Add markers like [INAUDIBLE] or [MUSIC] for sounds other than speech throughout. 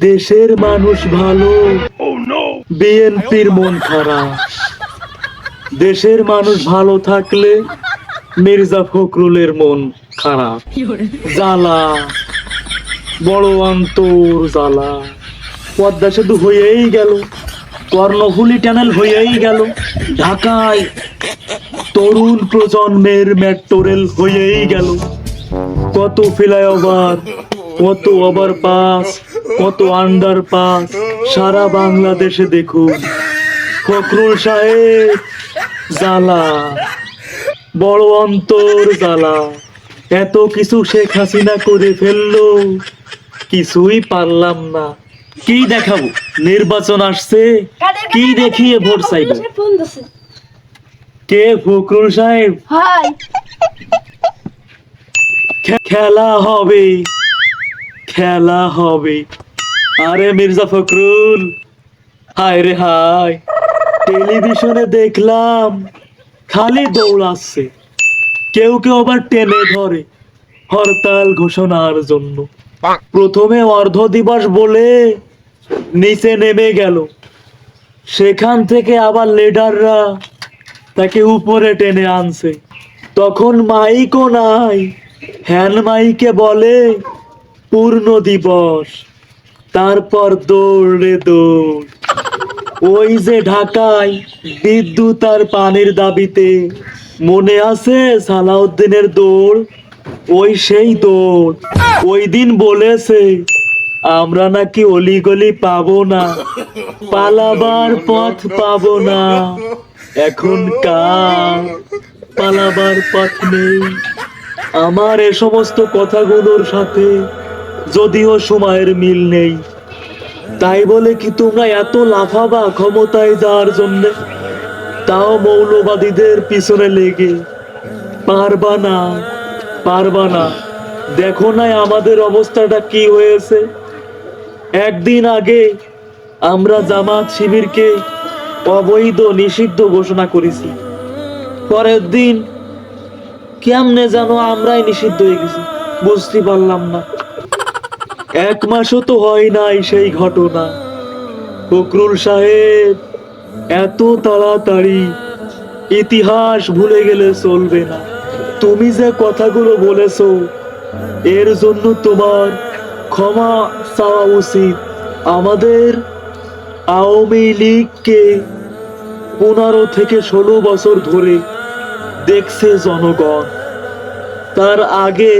দেশের মানুষ ভালো। বিএনপির মন খারাপ। দেশের মানুষ ভালো থাকলে মির্জা ফখরুলের মন খারাপ। জ্বালা। বড় অন্তর জ্বালা। পদ্মা সেতু হয়েই গেল। কর্ণফুলি টানেল হয়েই গেল। ঢাকায় তরুণ প্রজন্মের মেট্রো রেল হয়েই গেল। কত ফ্লাইওভার কত ওভার পাস কত আন্ডার পাস সারা বাংলাদেশে দেখুন ফখরুল সাহেব জ্বালা। বড় অন্তর জ্বালা। এত কিছু শেখ হাসিনা করে ফেলল কিছুই পারলাম না। কি দেখাবো? নির্বাচন আসছে কি দেখিয়ে ভোট চাইবে? কে ফখরুল সাহেব? খেলা হবে। খেলা হবে। আরে মির্জা ফখরুল, হায় রে হায়। টেলিভিশনে দেখলাম খালি দৌড়াচ্ছে কেউ কেউ আবার টেনে ধরে হরতাল ঘোষণার জন্য। প্রথমে অর্ধ দিবস বলে নিচে নেমে গেল। সেখান থেকে আবার লিডাররা তাকে উপরে টেনে আনছে। তখন মাইকও নাই, হ্যান্ড মাইকে বলে পূর্ণ দিবস। তারপর দৌড়ে দৌড়। ওই যে ঢাকায় বিদ্যুৎ আর পানির দাবিতে মনে আছে সালাউদ্দিনের দৌড়? ওই সেই দৌড়। ওই দিন বলেছে, আমরা নাকি অলিগলি পাবো না, পালাবার পথ পাবো না। এখন কার পালাবার পথ নেই? আমার এ সমস্ত কথাগুলোর সাথে যদিও সময়ের মিল নেই। তাই বলে কি তোমরা এত লাফাবা ক্ষমতায় যাওয়ার জন্য? তাও মৌলবাদীদের পিছনে লেগে। পারবা না পারবা না। দেখো না আমাদের অবস্থাটা কি হয়েছে? একদিন আগে আমরা জামাত শিবিরকে অবৈধ, নিষিদ্ধ ঘোষণা করেছি। পরের দিন কেমনে যেন আমরাই নিষিদ্ধ হয়ে গেছি, বুঝতে পারলাম না। এক মাসও তো হয় নাই সেই ঘটনা। ফখরুল সাহেব এত তাড়াতাড়ি ইতিহাস ভুলে গেলে চলবে না। তুমি যে কথাগুলো বলেছ, এর জন্য তোমার ক্ষমা চাওয়া উচিত। আমাদের আওয়ামী লীগকে পনেরো থেকে ষোলো বছর ধরে দেখছে জনগণ। তার আগে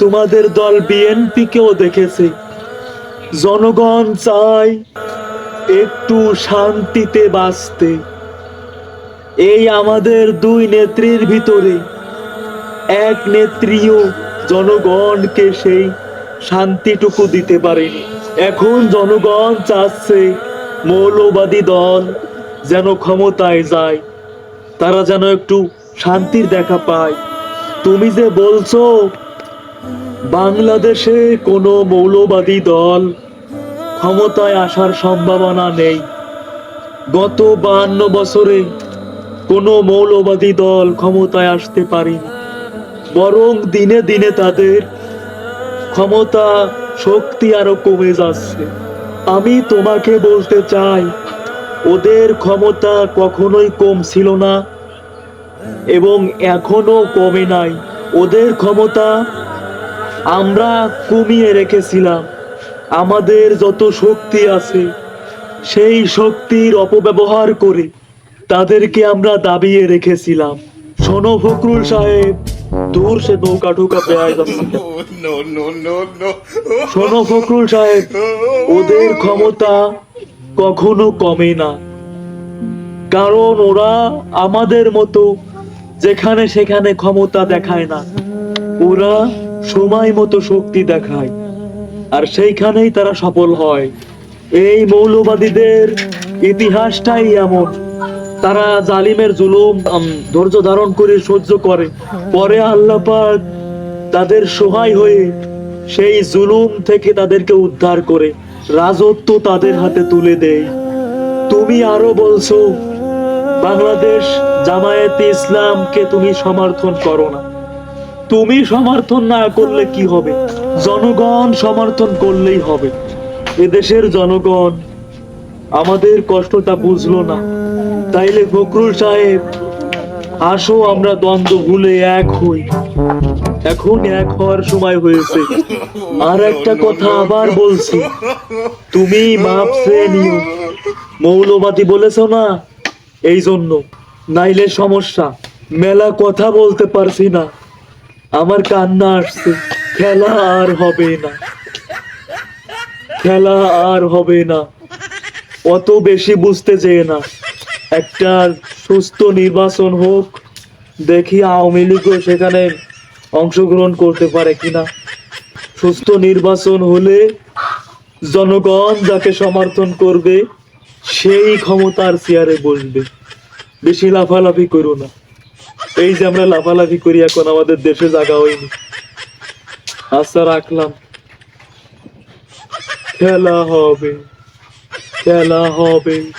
তোমাদের দল বিএনপিকেও দেখেছে। জনগণ চায় একটু শান্তিতে বাঁচতে। এই আমাদের দুই নেত্রীর ভিতরে এক নেত্রীও জনগণকে সেই শান্তিটুকু দিতে পারেনি। এখন জনগণ চাচ্ছে মৌলবাদী দল যেন ক্ষমতায় যায়, তারা যেন একটু শান্তির দেখা পায়। তুমি যে বলছো বাংলাদেশে কোনো মৌলবাদী দল ক্ষমতায় আসার সম্ভাবনা নেই। গত বাহান্ন বছরে কোনো মৌলবাদী দল ক্ষমতায় আসতে পারেনি। বরং দিনে দিনে তাদের ক্ষমতা, শক্তি আরও কমে যাচ্ছে। আমি তোমাকে বলতে চাই, ওদের ক্ষমতা কখনোই কম ছিল না এবং এখনও কমে নাই। ওদের ক্ষমতা আমরা কমিয়ে রেখেছিলাম। আমাদের যত শক্তি আছে সেই শক্তির অপব্যবহার করে তাদেরকে আমরা দাবিয়ে রেখেছিলাম। শোনো ফখরুল সাহেব দূর সে নৌকা ঢুকা বেড়ায় যাচ্ছে. [LAUGHS] শোনো ফখরুল সাহেব ওদের ক্ষমতা কখনো কমে না। কারণ ওরা আমাদের মতো যেখানে সেখানে ক্ষমতা দেখায় না। ওরা সময় মতো শক্তি দেখায়, আর সেইখানেই তারা সফল হয়। এই মৌলবাদীদের ইতিহাসটাই এমন। তারা জালিমের জুলুম ধৈর্য ধারণ করে সহ্য করে। পরে আল্লাহ পাক তাদের সহায় হয়ে সেই জুলুম থেকে তাদেরকে উদ্ধার করে রাজত্ব তাদের হাতে তুলে দেয়। তুমি আরও বলছো, বাংলাদেশ জামায়াতে ইসলামকে তুমি সমর্থন করো না। তুমি সমর্থন না করলে কি হবে? জনগণ সমর্থন করলেই হবে। এদেশের জনগণ আমাদের কষ্টটা বুঝলো না। তাইলে ফখরুল সাহেব, আসো আমরা দ্বন্দ্ব ভুলে এক হই। এখন এক হওয়ার সময় হয়েছে। আর একটা কথা আবার বলছি। তুমি মাপ নিও। মৌলবাদী বলেছ না? এই জন্য নাইলে সমস্যা। মেলা কথা বলতে পারছি না। আমার কান্না আসছে। খেলা আর হবে না। খেলা আর হবে না। অত বেশি বুঝতে চেয়ে না। একটা সুস্থ নির্বাচন হোক, দেখি আওয়ামী লীগও সেখানে অংশগ্রহণ করতে পারে কিনা। সুস্থ নির্বাচন হলে জনগণ যাকে সমর্থন করবে, সেই ক্ষমতার চেয়ারে বসবে। বেশি লাফালাফি করো না। এই যে আমরা লাফালাফি করি এখন, আমাদের দেশে জাগা হয়নি। আচ্ছা রাখলাম। খেলা হবে খেলা হবে।